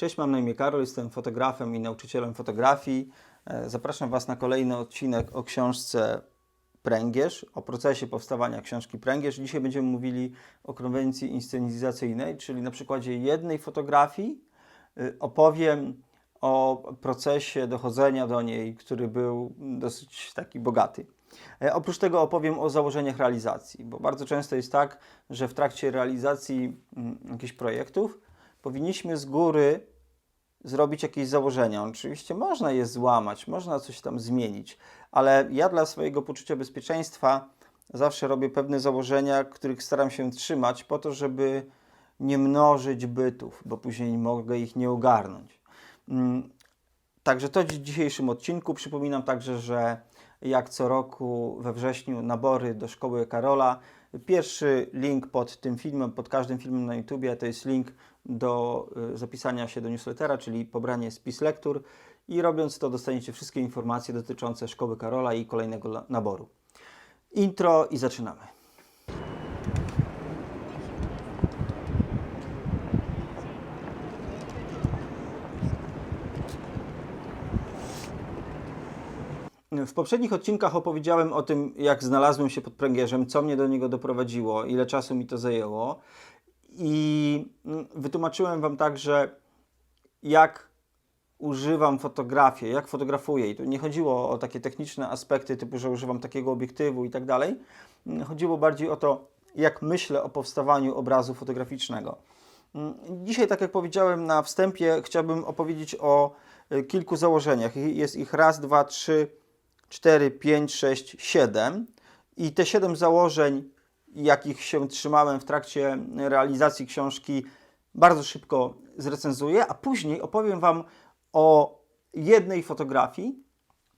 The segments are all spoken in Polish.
Cześć, mam na imię Karol, jestem fotografem i nauczycielem fotografii. E, Zapraszam Was na kolejny odcinek o książce Pręgierz, o procesie powstawania książki Pręgierz. Dzisiaj będziemy mówili o konwencji inscenizacyjnej, czyli na przykładzie jednej fotografii y, opowiem o procesie dochodzenia do niej, który był dosyć taki bogaty. E, Oprócz tego opowiem o założeniach realizacji, bo bardzo często jest tak, że w trakcie realizacji mm, jakichś projektów powinniśmy z góry zrobić jakieś założenia. Oczywiście można je złamać, można coś tam zmienić, ale ja dla swojego poczucia bezpieczeństwa zawsze robię pewne założenia, których staram się trzymać, po to, żeby nie mnożyć bytów, bo później mogę ich nie ogarnąć. Mm, Także to w dzisiejszym odcinku. Przypominam także, że jak co roku we wrześniu nabory do szkoły Karola. Pierwszy link pod tym filmem, pod każdym filmem na YouTubie to jest link do y, zapisania się do newslettera, czyli pobranie spis lektur i robiąc to dostaniecie wszystkie informacje dotyczące szkoły Karola i kolejnego naboru. Intro i zaczynamy. W poprzednich odcinkach opowiedziałem o tym, jak znalazłem się pod pręgierzem, co mnie do niego doprowadziło, ile czasu mi to zajęło. I mm, wytłumaczyłem Wam także, jak używam fotografii, jak fotografuję. I tu nie chodziło o takie techniczne aspekty, typu, że używam takiego obiektywu i tak dalej. Mm, Chodziło bardziej o to, jak myślę o powstawaniu obrazu fotograficznego. Mm, Dzisiaj, tak jak powiedziałem na wstępie, chciałbym opowiedzieć o y, kilku założeniach. Jest ich raz, dwa, trzy, 4, 5, 6, 7 i te 7 założeń, jakich się trzymałem w trakcie realizacji książki, bardzo szybko zrecenzuję, a później opowiem Wam o jednej fotografii.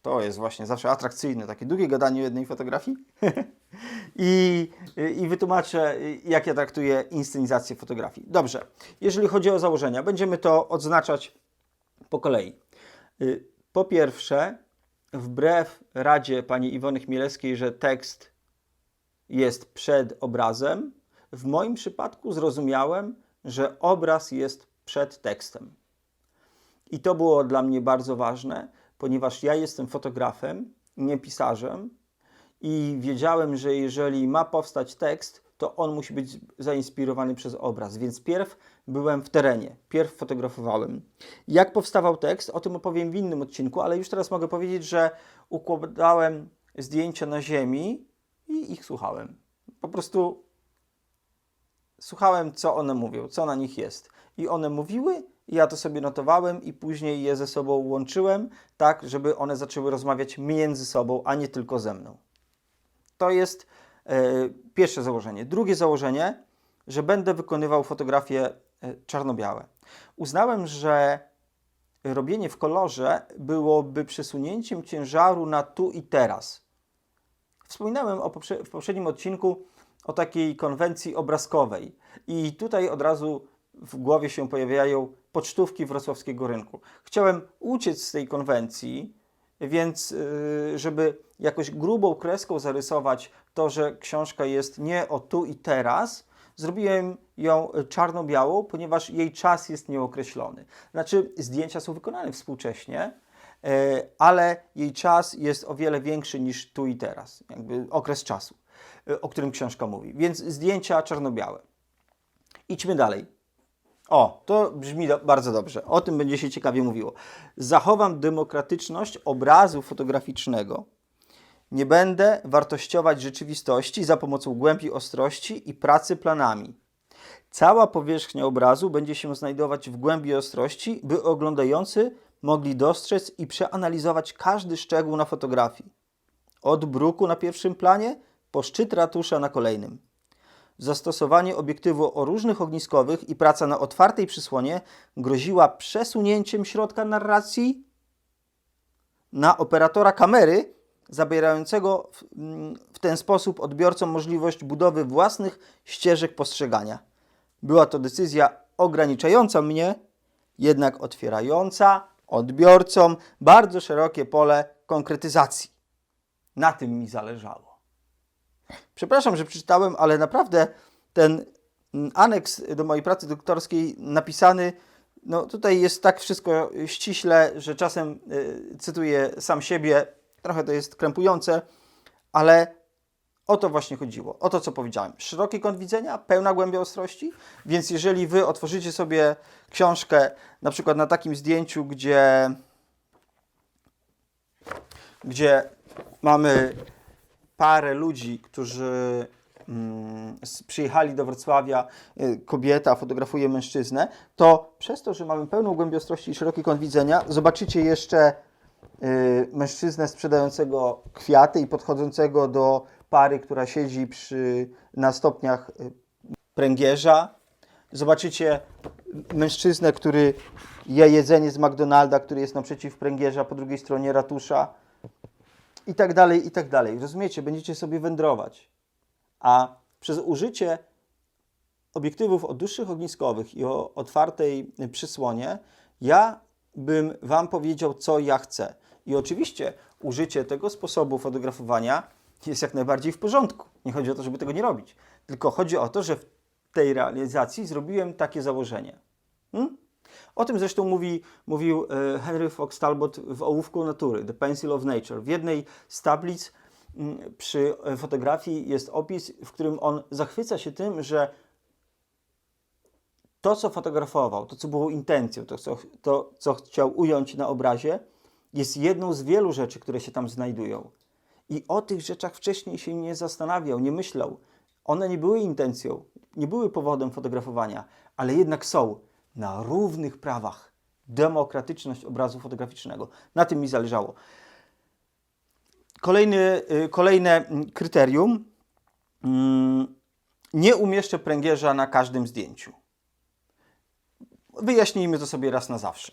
To jest właśnie zawsze atrakcyjne, takie długie gadanie o jednej fotografii. I, I wytłumaczę, jak ja traktuję inscenizację fotografii. Dobrze, jeżeli chodzi o założenia, będziemy to odznaczać po kolei. Y, Po pierwsze, wbrew radzie pani Iwony Chmielewskiej, że tekst jest przed obrazem, w moim przypadku zrozumiałem, że obraz jest przed tekstem. I to było dla mnie bardzo ważne, ponieważ ja jestem fotografem, nie pisarzem i wiedziałem, że jeżeli ma powstać tekst, to on musi być zainspirowany przez obraz. Więc pierw byłem w terenie, pierw fotografowałem. Jak powstawał tekst, o tym opowiem w innym odcinku, ale już teraz mogę powiedzieć, że układałem zdjęcia na ziemi i ich słuchałem. Po prostu słuchałem, co one mówią, co na nich jest. I one mówiły, ja to sobie notowałem, i później je ze sobą łączyłem, tak, żeby one zaczęły rozmawiać między sobą, a nie tylko ze mną. To jest e, pierwsze założenie. Drugie założenie, że będę wykonywał fotografie e, czarno-białe. Uznałem, że robienie w kolorze byłoby przesunięciem ciężaru na tu i teraz. Wspominałem poprze- w poprzednim odcinku o takiej konwencji obrazkowej i tutaj od razu w głowie się pojawiają pocztówki wrocławskiego rynku. Chciałem uciec z tej konwencji, więc yy, żeby jakoś grubą kreską zarysować to, że książka jest nie o tu i teraz, zrobiłem ją czarno-białą, ponieważ jej czas jest nieokreślony. Znaczy, zdjęcia są wykonane współcześnie, ale jej czas jest o wiele większy niż tu i teraz, jakby okres czasu, e, o którym książka mówi. Więc zdjęcia czarno-białe. Idźmy dalej. O, to brzmi do, bardzo dobrze. O tym będzie się ciekawie mówiło. Zachowam demokratyczność obrazu fotograficznego. Nie będę wartościować rzeczywistości za pomocą głębi ostrości i pracy planami. Cała powierzchnia obrazu będzie się znajdować w głębi ostrości, by oglądający mogli dostrzec i przeanalizować każdy szczegół na fotografii. Od bruku na pierwszym planie po szczyt ratusza na kolejnym. Zastosowanie obiektywu o różnych ogniskowych i praca na otwartej przysłonie groziła przesunięciem środka narracji na operatora kamery, zabierającego w, ten sposób odbiorcom możliwość budowy własnych ścieżek postrzegania. Była to decyzja ograniczająca mnie, jednak otwierająca odbiorcom bardzo szerokie pole konkretyzacji. Na tym mi zależało. Przepraszam, że przeczytałem, ale naprawdę ten mm, aneks do mojej pracy doktorskiej napisany No tutaj jest tak wszystko ściśle, że czasem y, cytuję sam siebie, trochę to jest krępujące, ale o to właśnie chodziło, o to co powiedziałem. Szeroki kąt widzenia, pełna głębia ostrości, więc jeżeli wy otworzycie sobie książkę na przykład na takim zdjęciu, gdzie, gdzie mamy parę ludzi, którzy mm, przyjechali do Wrocławia, y, kobieta fotografuje mężczyznę, to przez to, że mamy pełną głębię ostrości i szeroki kąt widzenia, zobaczycie jeszcze mężczyznę sprzedającego kwiaty i podchodzącego do pary, która siedzi przy, na stopniach y, pręgierza. Zobaczycie mężczyznę, który je jedzenie z McDonalda, który jest naprzeciw pręgierza, po drugiej stronie ratusza i tak dalej, i tak dalej. Rozumiecie? Będziecie sobie wędrować. A przez użycie obiektywów o dłuższych ogniskowych i o otwartej przysłonie, ja bym Wam powiedział, co ja chcę. I oczywiście użycie tego sposobu fotografowania jest jak najbardziej w porządku. Nie chodzi o to, żeby tego nie robić. Tylko chodzi o to, że w tej realizacji zrobiłem takie założenie. Hmm? O tym zresztą mówi, mówił e, Henry Fox Talbot w Ołówku Natury, The Pencil of Nature. W jednej z tablic mm, przy e, fotografii jest opis, w którym on zachwyca się tym, że to, co fotografował, to, co było intencją, to, co, to, co chciał ująć na obrazie, jest jedną z wielu rzeczy, które się tam znajdują. I o tych rzeczach wcześniej się nie zastanawiał, nie myślał. One nie były intencją, nie były powodem fotografowania, ale jednak są na równych prawach. Demokratyczność obrazu fotograficznego. Na tym mi zależało. Kolejny, y, kolejne mm, kryterium. Mm, Nie umieszczę pręgierza na każdym zdjęciu. Wyjaśnijmy to sobie raz na zawsze.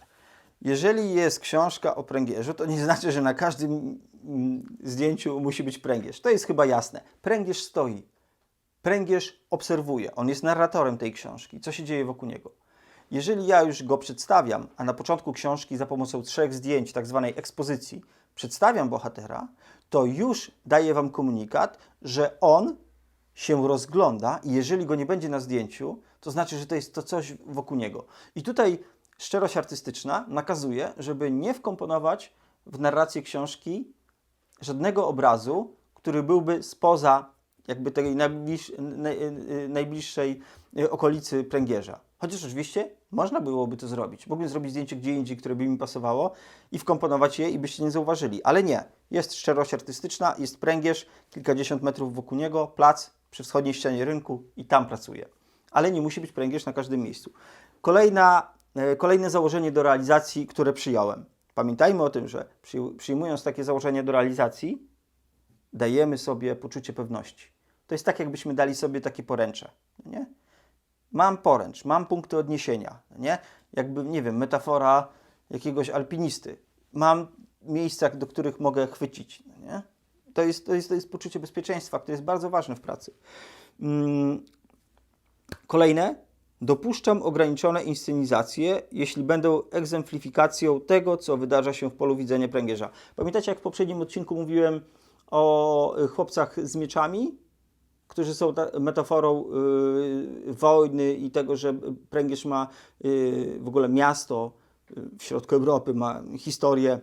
Jeżeli jest książka o pręgierzu, to nie znaczy, że na każdym mm, zdjęciu musi być pręgierz. To jest chyba jasne. Pręgierz stoi. Pręgierz obserwuje. On jest narratorem tej książki. Co się dzieje wokół niego? Jeżeli ja już go przedstawiam, a na początku książki za pomocą trzech zdjęć, tak zwanej ekspozycji, przedstawiam bohatera, to już daję Wam komunikat, że on się rozgląda i jeżeli go nie będzie na zdjęciu, to znaczy, że to jest to coś wokół niego. I tutaj szczerość artystyczna nakazuje, żeby nie wkomponować w narrację książki żadnego obrazu, który byłby spoza jakby tej najbliż, naj, najbliższej y, okolicy pręgierza. Chociaż oczywiście można byłoby to zrobić. Mógłbym zrobić zdjęcie gdzie indziej, które by mi pasowało i wkomponować je i byście nie zauważyli. Ale nie. Jest szczerość artystyczna, jest pręgierz, kilkadziesiąt metrów wokół niego, plac przy wschodniej ścianie rynku i tam pracuje. Ale nie musi być pręgierz na każdym miejscu. Kolejna, e, kolejne założenie do realizacji, które przyjąłem. Pamiętajmy o tym, że przyj- przyjmując takie założenie do realizacji, dajemy sobie poczucie pewności. To jest tak, jakbyśmy dali sobie takie poręcze. Nie? Mam poręcz, mam punkty odniesienia. Nie? Jakby, nie wiem, metafora jakiegoś alpinisty. Mam miejsca, do których mogę chwycić. Nie? To, jest, to, jest, to jest poczucie bezpieczeństwa, które jest bardzo ważne w pracy. Kolejne. Dopuszczam ograniczone inscenizacje, jeśli będą egzemplifikacją tego, co wydarza się w polu widzenia pręgierza. Pamiętacie, jak w poprzednim odcinku mówiłem o y, chłopcach z mieczami, którzy są ta, metaforą y, wojny i tego, że pręgierz ma y, w ogóle miasto y, w środku Europy, ma historię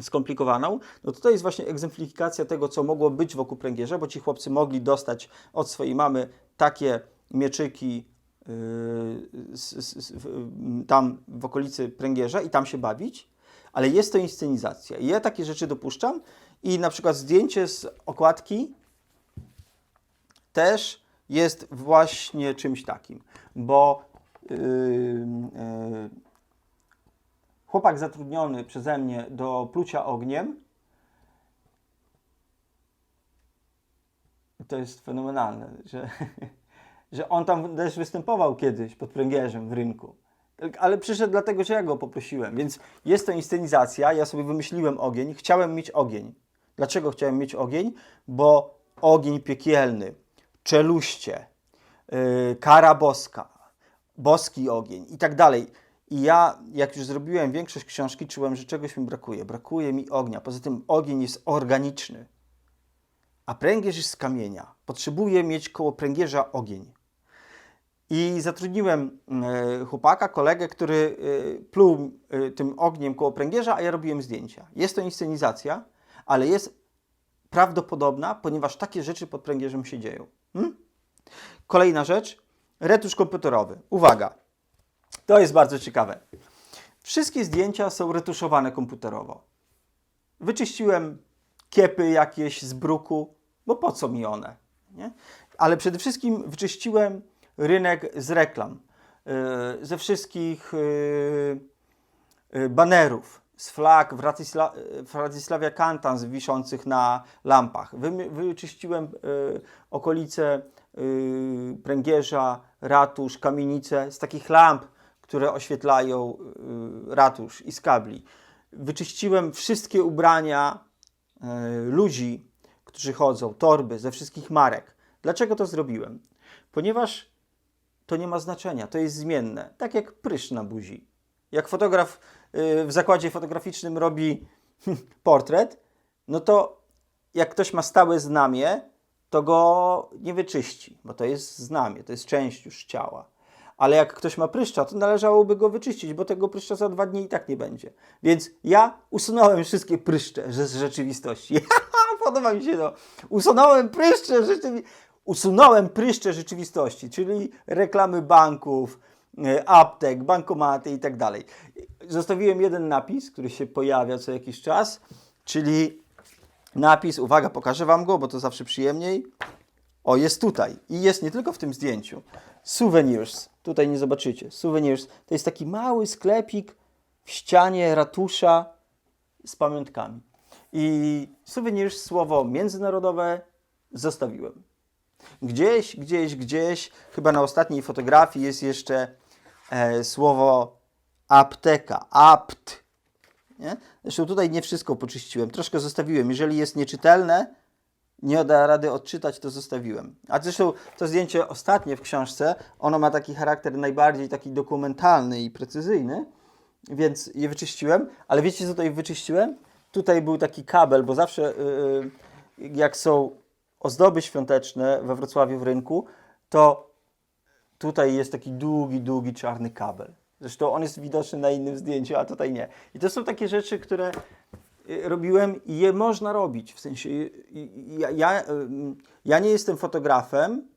skomplikowaną, no to jest właśnie egzemplifikacja tego, co mogło być wokół pręgierza, bo ci chłopcy mogli dostać od swojej mamy takie mieczyki w- tam w okolicy pręgierza i tam się bawić, ale jest to inscenizacja. I ja takie rzeczy dopuszczam i na przykład zdjęcie z okładki też jest właśnie czymś takim, bo yy, yy, chłopak zatrudniony przeze mnie do plucia ogniem, to jest fenomenalne, że, że on tam też występował kiedyś pod pręgierzem w rynku. Ale przyszedł dlatego, że ja go poprosiłem, więc jest to inscenizacja, ja sobie wymyśliłem ogień, chciałem mieć ogień. Dlaczego chciałem mieć ogień? Bo ogień piekielny, czeluście, yy, kara boska, boski ogień i tak dalej. I ja, jak już zrobiłem większość książki, czułem, że czegoś mi brakuje. Brakuje mi ognia. Poza tym ogień jest organiczny, a pręgierz jest z kamienia. Potrzebuję mieć koło pręgierza ogień. I zatrudniłem e, chłopaka, kolegę, który e, pluł e, tym ogniem koło pręgierza, a ja robiłem zdjęcia. Jest to inscenizacja, ale jest prawdopodobna, ponieważ takie rzeczy pod pręgierzem się dzieją. Hmm? Kolejna rzecz, retusz komputerowy. Uwaga, to jest bardzo ciekawe. Wszystkie zdjęcia są retuszowane komputerowo. Wyczyściłem kiepy jakieś z bruku, bo po co mi one? Nie? Ale przede wszystkim wyczyściłem rynek z reklam, yy, ze wszystkich yy, yy, banerów, z flag Wratysla Wratysławia Kantans wiszących na lampach. Wy wyczyściłem okolice pręgierza, ratusz, kamienice z takich lamp, które oświetlają ratusz i z kabli. Wyczyściłem wszystkie ubrania ludzi, którzy chodzą, torby ze wszystkich marek. Dlaczego to zrobiłem? Ponieważ to nie ma znaczenia, to jest zmienne. Tak jak prysz na buzi. Jak fotograf yy, w zakładzie fotograficznym robi portret, no to jak ktoś ma stałe znamie, to go nie wyczyści, bo to jest znamie, to jest część już ciała. Ale jak ktoś ma pryszcza, to należałoby go wyczyścić, bo tego pryszcza za dwa dni i tak nie będzie. Więc ja usunąłem wszystkie pryszcze z rzeczywistości. Podoba mi się to. Usunąłem pryszcze rzeczywistości. Usunąłem pryszcze rzeczywistości, czyli reklamy banków, e, aptek, bankomaty i tak dalej. Zostawiłem jeden napis, który się pojawia co jakiś czas, czyli napis, uwaga, pokażę Wam go, bo to zawsze przyjemniej. O, jest tutaj. I jest nie tylko w tym zdjęciu. Souvenirs. Tutaj nie zobaczycie. Souvenirs to jest taki mały sklepik w ścianie ratusza z pamiątkami. I souvenirs, słowo międzynarodowe, zostawiłem. Gdzieś, gdzieś, gdzieś, chyba na ostatniej fotografii jest jeszcze e, słowo apteka, apt. Nie? Zresztą tutaj nie wszystko poczyściłem, troszkę zostawiłem. Jeżeli jest nieczytelne, nie da rady odczytać, to zostawiłem. A zresztą to zdjęcie ostatnie w książce, ono ma taki charakter najbardziej taki dokumentalny i precyzyjny, więc je wyczyściłem. Ale wiecie, co tutaj wyczyściłem? Tutaj był taki kabel, bo zawsze yy, jak są ozdoby świąteczne we Wrocławiu w rynku, to tutaj jest taki długi, długi czarny kabel. Zresztą on jest widoczny na innym zdjęciu, a tutaj nie. I to są takie rzeczy, które y, robiłem i je można robić. W sensie, y, y, ja, ja, ja nie jestem fotografem,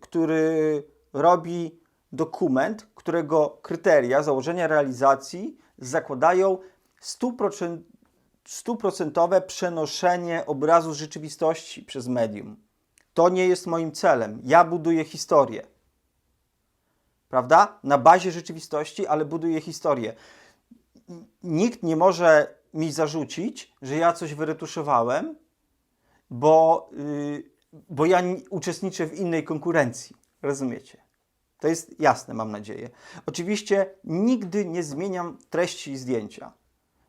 który robi dokument, którego kryteria, założenia realizacji zakładają 100%, stuprocentowe przenoszenie obrazu rzeczywistości przez medium. To nie jest moim celem. Ja buduję historię. Prawda? Na bazie rzeczywistości, ale buduję historię. Nikt nie może mi zarzucić, że ja coś wyretuszowałem, bo, yy, bo ja uczestniczę w innej konkurencji. Rozumiecie? To jest jasne, mam nadzieję. Oczywiście nigdy nie zmieniam treści zdjęcia.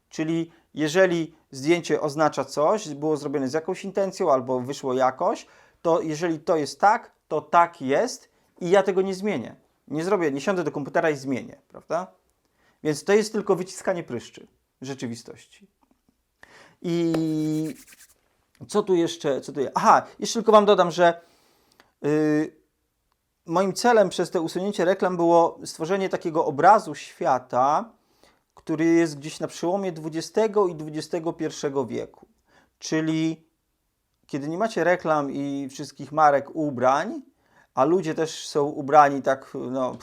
Czyli jeżeli zdjęcie oznacza coś, było zrobione z jakąś intencją albo wyszło jakoś, to jeżeli to jest tak, to tak jest i ja tego nie zmienię. Nie zrobię, nie siądę do komputera i zmienię, prawda? Więc to jest tylko wyciskanie pryszczy rzeczywistości. I co tu jeszcze? Co tu? Aha, jeszcze tylko Wam dodam, że yy, moim celem przez te usunięcie reklam było stworzenie takiego obrazu świata, który jest gdzieś na przełomie XX i XXI wieku. Czyli kiedy nie macie reklam i wszystkich marek ubrań, a ludzie też są ubrani tak no,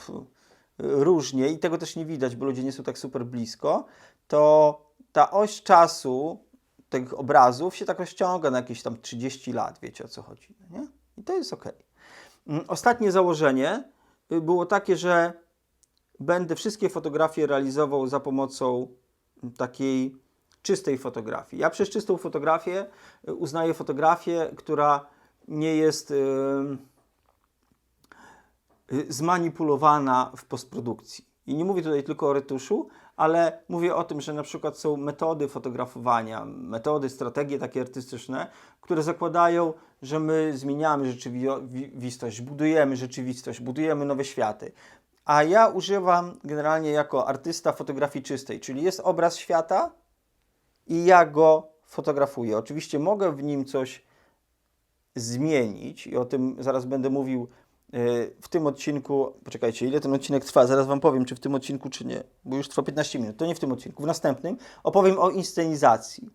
różnie i tego też nie widać, bo ludzie nie są tak super blisko, to ta oś czasu tych obrazów się tak rozciąga na jakieś tam 30 lat, wiecie o co chodzi. Nie? I to jest ok. Mm, ostatnie założenie y, było takie, że będę wszystkie fotografie realizował za pomocą takiej czystej fotografii. Ja przez czystą fotografię y, uznaję fotografię, która nie jest yy, zmanipulowana w postprodukcji. I nie mówię tutaj tylko o retuszu, ale mówię o tym, że na przykład są metody fotografowania, metody, strategie takie artystyczne, które zakładają, że my zmieniamy rzeczywistość, budujemy rzeczywistość, budujemy nowe światy. A ja używam generalnie jako artysta fotografii czystej, czyli jest obraz świata i ja go fotografuję. Oczywiście mogę w nim coś zmienić i o tym zaraz będę mówił Yy, W tym odcinku, poczekajcie, ile ten odcinek trwa? Zaraz Wam powiem, czy w tym odcinku, czy nie, bo już trwa 15 minut. To nie w tym odcinku. W następnym opowiem o inscenizacji.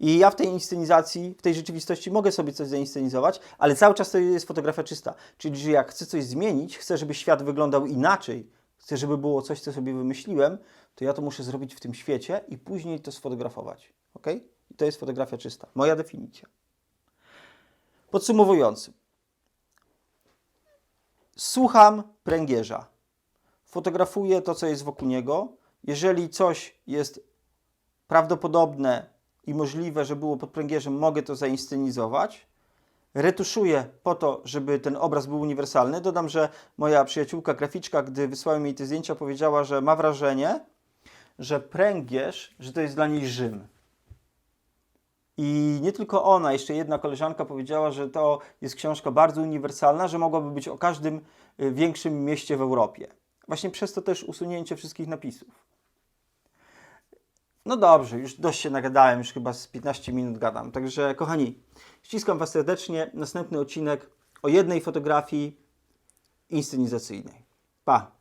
I ja w tej inscenizacji, w tej rzeczywistości mogę sobie coś zainscenizować, ale cały czas to jest fotografia czysta. Czyli, że jak chcę coś zmienić, chcę, żeby świat wyglądał inaczej, chcę, żeby było coś, co sobie wymyśliłem, to ja to muszę zrobić w tym świecie i później to sfotografować. Ok? I to jest fotografia czysta. Moja definicja. Podsumowując. Słucham pręgierza. Fotografuję to, co jest wokół niego. Jeżeli coś jest prawdopodobne i możliwe, że było pod pręgierzem, mogę to zainscenizować. Retuszuję po to, żeby ten obraz był uniwersalny. Dodam, że moja przyjaciółka graficzka, gdy wysłałem jej te zdjęcia, powiedziała, że ma wrażenie, że pręgierz, że to jest dla niej Rzym. I nie tylko ona, jeszcze jedna koleżanka powiedziała, że to jest książka bardzo uniwersalna, że mogłaby być o każdym y, większym mieście w Europie. Właśnie przez to też usunięcie wszystkich napisów. No dobrze, już dość się nagadałem, już chyba z 15 minut gadam. Także kochani, ściskam Was serdecznie. Następny odcinek o jednej fotografii inscenizacyjnej. Pa!